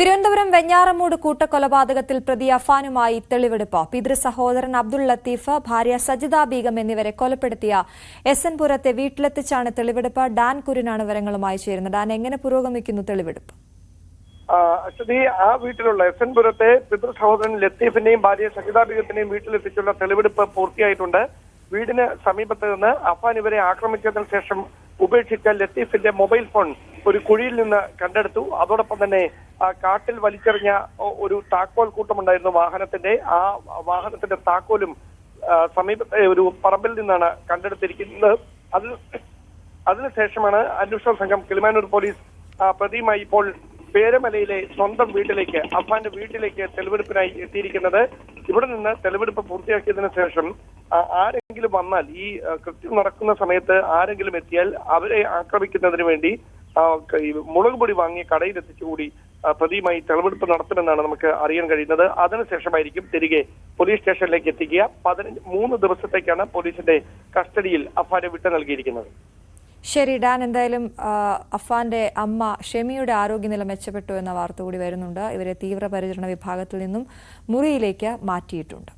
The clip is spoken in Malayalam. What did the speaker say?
തിരുവനന്തപുരം വെഞ്ഞാറമൂട് കൂട്ടക്കൊലപാതകത്തിൽ പ്രതി അഫാനുമായി തെളിവെടുപ്പ്. പിതൃ സഹോദരൻ അബ്ദുൾ ലത്തീഫ് ഭാര്യ സജിത ബീഗം എന്നിവരെ കൊലപ്പെടുത്തിയ എസ് എൻ പുരത്തെ വീട്ടിലെത്തിച്ചാണ് തെളിവെടുപ്പ്. ഡാൻ കുര്യനാണ് വിവരങ്ങളുമായി ചേരുന്നത്. ഡാൻ എങ്ങനെ പുരോഗമിക്കുന്നു തെളിവെടുപ്പ്? ആ, അശ്വതി ആ വീട്ടിലുള്ള എസ് എൻ പുരത്തെ പിതൃ സഹോദരൻ ലത്തീഫിന്റെയും ഭാര്യ സജിത ബീഗത്തിന്റെയും വീട്ടിലെത്തിച്ചുള്ള തെളിവെടുപ്പ് പൂർത്തിയായിട്ടുണ്ട്. വീടിന് സമീപത്ത് നിന്ന് അഫാൻ ഇവരെ ആക്രമിച്ചതിന് ശേഷം ഉപേക്ഷിച്ച ലത്തീഫിന്റെ മൊബൈൽ ഫോൺ ഒരു കുഴിയിൽ നിന്ന് കണ്ടെടുത്തു. അതോടൊപ്പം തന്നെ കാട്ടിൽ വലിച്ചെറിഞ്ഞ ഒരു താക്കോൽ കൂട്ടമുണ്ടായിരുന്നു വാഹനത്തിന്റെ. ആ വാഹനത്തിന്റെ താക്കോലും സമീപത്തെ ഒരു പറമ്പിൽ നിന്നാണ് കണ്ടെടുത്തിരിക്കുന്നത്. അതിൽ അതിനുശേഷമാണ് അന്വേഷണ സംഘം കിളിമാനൂർ പോലീസ് പ്രതിയുമായി ഇപ്പോൾ പേരമലയിലെ സ്വന്തം വീട്ടിലേക്ക് അഫാന്റെ വീട്ടിലേക്ക് തെളിവെടുപ്പിനായി എത്തിയിരിക്കുന്നത്. ഇവിടെ നിന്ന് തെളിവെടുപ്പ് പൂർത്തിയാക്കിയതിനു ശേഷം ആരെങ്കിലും വന്നാൽ ഈ കൃത്യം നടക്കുന്ന സമയത്ത് ആരെങ്കിലും എത്തിയാൽ അവരെ ആക്രമിക്കുന്നതിന് വേണ്ടി മുളക് പൊടി വാങ്ങിയ ആ, പ്രതിയുമായി തെളിവെടുപ്പ് നടത്തുമെന്നാണ് നമുക്ക് അറിയാൻ കഴിയുന്നത്. അതിനുശേഷമായിരിക്കും തിരികെ പോലീസ് സ്റ്റേഷനിലേക്ക് എത്തിക്കുക. പതിനഞ്ച് മൂന്ന് ദിവസത്തേക്കാണ് പോലീസിന്റെ കസ്റ്റഡിയിൽ അഫാനെ വിട്ടു നൽകിയിരിക്കുന്നത്. ശരി ഡാൻ. എന്തായാലും അഫാന്റെ അമ്മ ഷെമിയുടെ ആരോഗ്യനില മെച്ചപ്പെട്ടു എന്ന വാർത്ത കൂടി വരുന്നുണ്ട്. ഇവരെ തീവ്രപരിചരണ വിഭാഗത്തിൽ നിന്നും മുറിയിലേക്ക് മാറ്റിയിട്ടുണ്ട്.